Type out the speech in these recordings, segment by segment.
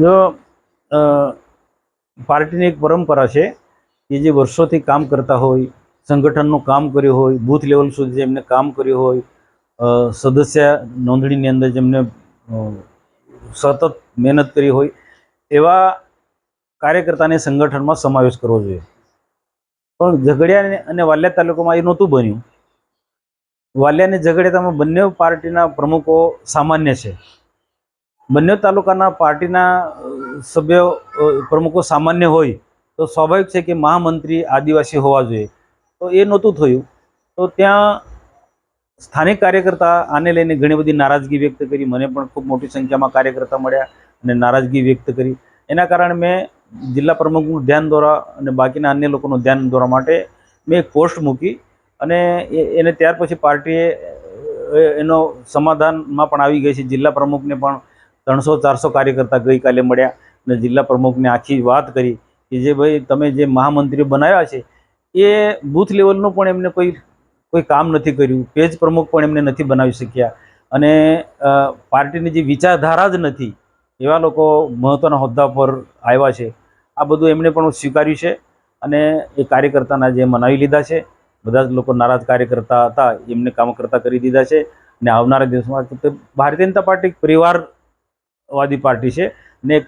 જો પાર્ટીની એક પરંપરા છે કે જે વર્ષોથી કામ કરતા હોય, સંગઠનનું કામ કર્યું હોય, બૂથ લેવલ સુધી જેમને કામ કર્યું હોય સદસ્ય નોંધણીની અંદર જેમને સતત મહેનત કરી હોય, એવા કાર્યકર્તાને સંગઠનમાં સમાવેશ કરવો જોઈએ. પણ ઝઘડિયા અને વાલિયા તાલુકામાં એ નહોતું બન્યું. વાલિયા અને ઝઘડિયામાં બંને પાર્ટીના પ્રમુખો સામાન્ય છે. બંને તાલુકાના પાર્ટીના સભ્યો પ્રમુખો સામાન્ય હોય તો સ્વાભાવિક છે કે મહામંત્રી આદિવાસી હોવા જોઈએ. તો એ નહોતું થયું. તો ત્યાં સ્થાનિક કાર્યકર્તા આને લઈને ઘણી બધી નારાજગી વ્યક્ત કરી. મને પણ ખૂબ મોટી સંખ્યામાં કાર્યકર્તા મળ્યા અને નારાજગી વ્યક્ત કરી. એના કારણે મેં જિલ્લા પ્રમુખનું ધ્યાન દોરા અને બાકીના અન્ય લોકોનું ધ્યાન દોરવા માટે મેં એક પોસ્ટ મૂકી અને એને ત્યાર પછી પાર્ટીએ એનો સમાધાનમાં પણ આવી ગઈ છે. જિલ્લા પ્રમુખને પણ ત્રણસો, ચારસો કાર્યકર્તા ગઈકાલે મળ્યા અને જિલ્લા પ્રમુખને આખી વાત કરી કે જે ભાઈ તમે જે મહામંત્રીઓ બનાવ્યા છે, એ બૂથ લેવલનું પણ એમને કોઈ કોઈ કામ નથી કર્યું. પેજ પ્રમુખ પણ એમને નથી બનાવી શક્યા. અને પાર્ટીની જે વિચારધારા જ નથી, એવા લોકો મહત્ત્વના હોદ્દા પર આવ્યા છે. આ બધું એમણે પણ સ્વીકાર્યું છે અને એ કાર્યકર્તાના જે મનાવી લીધા છે, બધા જ લોકો નારાજ કાર્યકર્તા હતા, એમને કામ કરતા કરી દીધા છે અને આવનારા દિવસમાં ભારતીય જનતા પાર્ટી એક પરિવારવાદી પાર્ટી છે ને એક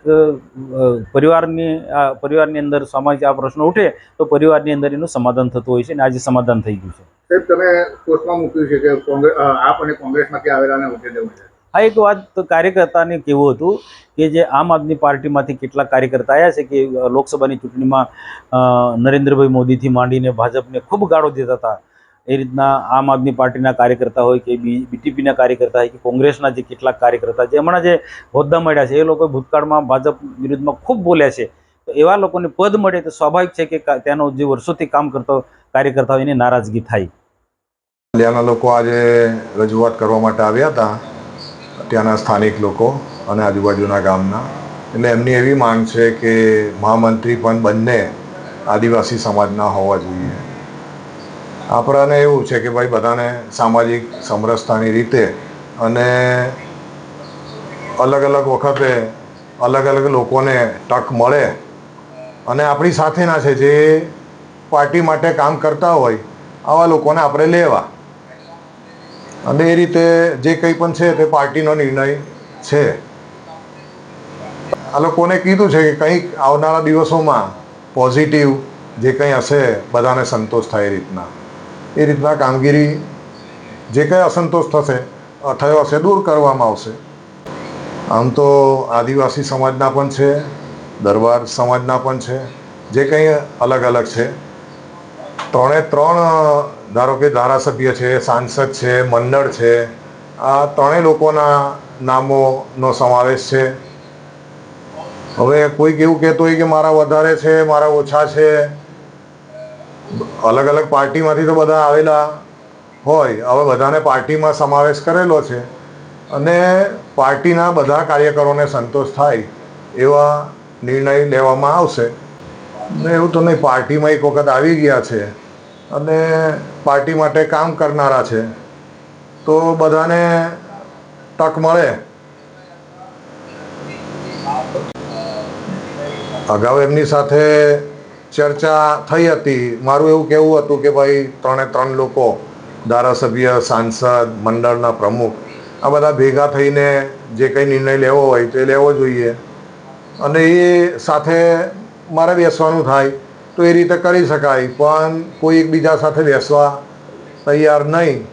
પરિવારની આ પરિવારની અંદર સામાજિક આ પ્રશ્ન ઉઠે તો પરિવારની અંદર એનું સમાધાન થતું હોય છે અને આજે સમાધાન થઈ ગયું છે. સાહેબ તમે પોસ્ટમાં મૂક્યું છે કે કોંગ્રેસ આપ અને કોંગ્રેસમાંથી આવેલાને ઉઠી આ એક વાત કાર્યકર્તાને કેવું હતું કે જે આમ આદમી પાર્ટીમાંથી કેટલાક કાર્યકર્તા આવ્યા છે કે લોકસભાની ચૂંટણીમાં નરેન્દ્રભાઈ મોદીથી માંડીને ભાજપને ખૂબ ગાળો દેતા હતા. એ રીતના આમ આદમી પાર્ટીના કાર્યકર્તા હોય કે બી બીટીપીના કાર્યકર્તા હોય કે કોંગ્રેસના જે કેટલાક કાર્યકર્તા જે હમણાં જે હોદ્દા મળ્યા છે, એ લોકો ભૂતકાળમાં ભાજપ વિરુદ્ધમાં ખૂબ બોલ્યા છે. તો એવા લોકોને પદ મળે તો સ્વાભાવિક છે કે ત્યાંનો જે વર્ષોથી કામ કરતો કાર્યકર્તા હોય એની નારાજગી થાય. ત્યાંના લોકો આજે રજૂઆત કરવા માટે આવ્યા હતા, ત્યાંના સ્થાનિક લોકો અને આજુબાજુના ગામના. એટલે એમની એવી માંગ છે કે મહામંત્રી પણ બંને આદિવાસી સમાજના હોવા જોઈએ. આપણાને એવું છે કે ભાઈ બધાને સામાજિક સમરસતાની રીતે અને અલગ અલગ વખતે અલગ અલગ લોકોને તક મળે. અને આપણી સાથેના છે જે પાર્ટી માટે કામ કરતા હોય, આવા લોકોને આપણે લેવા. અને એ રીતે જે કંઈ પણ છે તે પાર્ટીનો નિર્ણય છે. આ લોકોને કીધું છે કે કંઈક આવનારા દિવસોમાં પોઝિટિવ જે કંઈ હશે, બધાને સંતોષ થાય એ રીતના. એ રીતના કામગીરી જે કંઈ અસંતોષ થશે થયો હશે, દૂર કરવામાં આવશે. આમ તો આદિવાસી સમાજના પણ છે, દરબાર સમાજના પણ છે, જે કંઈ અલગ અલગ છે. ત્રણે ત્રણ, ધારો કે ધારાસભ્ય છે, સાંસદ છે, મંડળ છે, આ ત્રણેય લોકોના નામોનો સમાવેશ છે. હવે કોઈક એવું કહેતો હોય કે મારા વધારે છે, મારા ઓછા છે અલગ અલગ પાર્ટીમાંથી તો બધા આવેલા હોય. હવે બધાને પાર્ટીમાં સમાવેશ કરેલો છે અને પાર્ટીના બધા કાર્યકરોને સંતોષ થાય એવા નિર્ણય લેવામાં આવશે. ને એવું તો નહીં, પાર્ટીમાં એક વખત આવી ગયા છે અને પાર્ટી માટે કામ કરનારા છે. તો બધાને તક મળે. અગાઉ એમની સાથે ચર્ચા થઈ હતી. મારું એવું કહેવું હતું કે ભાઈ ત્રણે ત્રણ લોકો, ધારાસભ્ય, સાંસદ, મંડળના પ્રમુખ, આ બધા ભેગા થઈને જે કંઈ નિર્ણય લેવો હોય તે લેવો જોઈએ. અને એ સાથે મારે બેસવાનું થાય તો એ રીતે કરી શકાય. પણ કોઈ એકબીજા સાથે બેસવા તૈયાર નહીં.